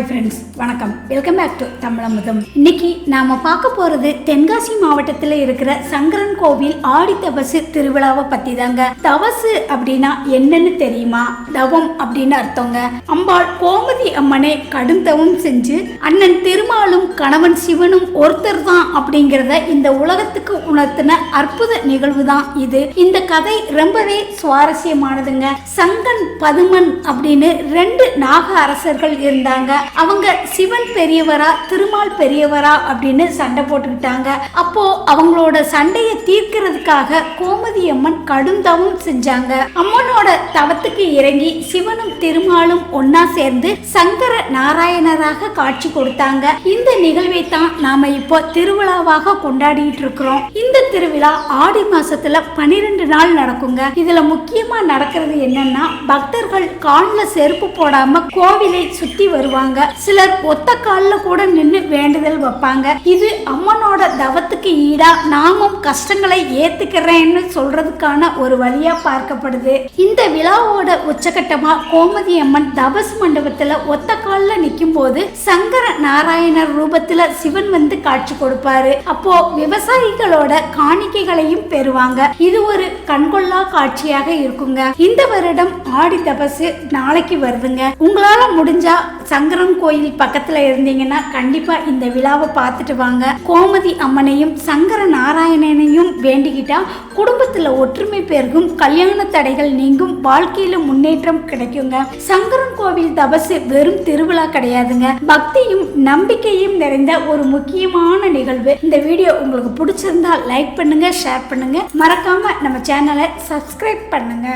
Hi friends வணக்கம். Welcome back to Tamizhamudham. இன்னைக்கு நாம பார்க்க போறது தென்காசி மாவட்டத்தில் இருக்கிற சங்கரன் கோவில் ஆடி தபசு திருவிழாவை பத்தி தாங்க தவசு அப்படின்னா என்னன்னு தெரியுமா? தவம் அப்படின்னு அர்த்தங்க. அம்பாள் கோமதி அம்மனை கடும் தவம் செஞ்சு அண்ணன் திருமால் கணவன் சிவனும் ஒருத்தர் தான் அப்படிங்கிறத இந்த உலகத்துக்கு உணர்த்தின அற்புத நிகழ்வு தான் இது. இந்த கதை ரொம்பவே சுவாரஸ்யமானதுங்க. சங்கன் பதுமன் அப்படின்னு ரெண்டு நாக அரசர்கள் இருந்தாங்க. அவங்க சிவன் பெரியவரா திருமால் பெரியவரா அப்படின்னு சண்டை போட்டுக்கிட்டாங்க. அப்போ அவங்களோட சண்டையை தீர்க்கிறதுக்காக கோமதி அம்மன் கடும் தவம் செஞ்சாங்க. அம்மனோட தவத்துக்கு இறங்கி சிவனும் திருமாலும் ஒன்னா சேர்ந்து சங்கர நாராயணராக காட்சி கொடுத்தாங்க. இந்த நிகழ்வை தான் நாம இப்போ திருவிழாவாக கொண்டாடிட்டு இருக்கிறோம் இந்த திருவிழா ஆடி மாசத்துல பனிரெண்டு நாள் நடக்குங்க. இதுல முக்கியமா நடக்கிறது என்னன்னா பக்தர்கள் கால்ல செருப்பு போடாம கோவிலை சுத்தி வருவாங்க. சிலர் ஒத்த கால்ல கூட நின்று வேண்டுதல் வைப்பாங்க. இது அம்மனோட தவத்துக்கு ஈடா நாமும் கஷ்டங்களை ஏத்துக்கிறேன்னு சொல்றதுக்கான ஒரு வழியா பார்க்கப்படுது. இந்த விழாவோட உச்சகட்டமா கோமதி அம்மன் தபஸ் மண்டபத்துல ஒத்த கால்ல நிக்கும் போது சங்கர நாராயணர் ரூபத்துல சிவன் வந்து காட்சி கொடுப்பாரு. அப்போ விவசாயிகளோட காணிக்கைகளையும் பெறுவாங்க. இது ஒரு கண்கொள்ளா காட்சியாக இருக்குங்க. இந்த வருடம் ஆடி தபசு நாளைக்கு வருதுங்க. உங்களால முடிஞ்சா சங்கரன் கோயில் பக்கத்துல இருந்தீங்கன்னா கண்டிப்பா இந்த விழாவை பார்த்துட்டு வாங்க. கோமதி அம்மனையும் சங்கர நாராயணனையும் வேண்டிக்கிட்டா குடும்பத்துல ஒற்றுமை பெருகும் கல்யாண தடைகள் நீங்கும் வாழ்க்கையில முன்னேற்றம் கிடைக்குங்க. சங்கரன் கோவில் தபசு வெறும் திருவிழா கிடையாதுங்க. பக்தியும் நம்பிக்கையும் நிறைந்த ஒரு முக்கியமான நிகழ்வு. இந்த வீடியோ உங்களுக்கு பிடிச்சிருந்தா லைக் பண்ணுங்க ஷேர் பண்ணுங்க. மறக்காம நம்ம சேனலை சப்ஸ்கிரைப் பண்ணுங்க.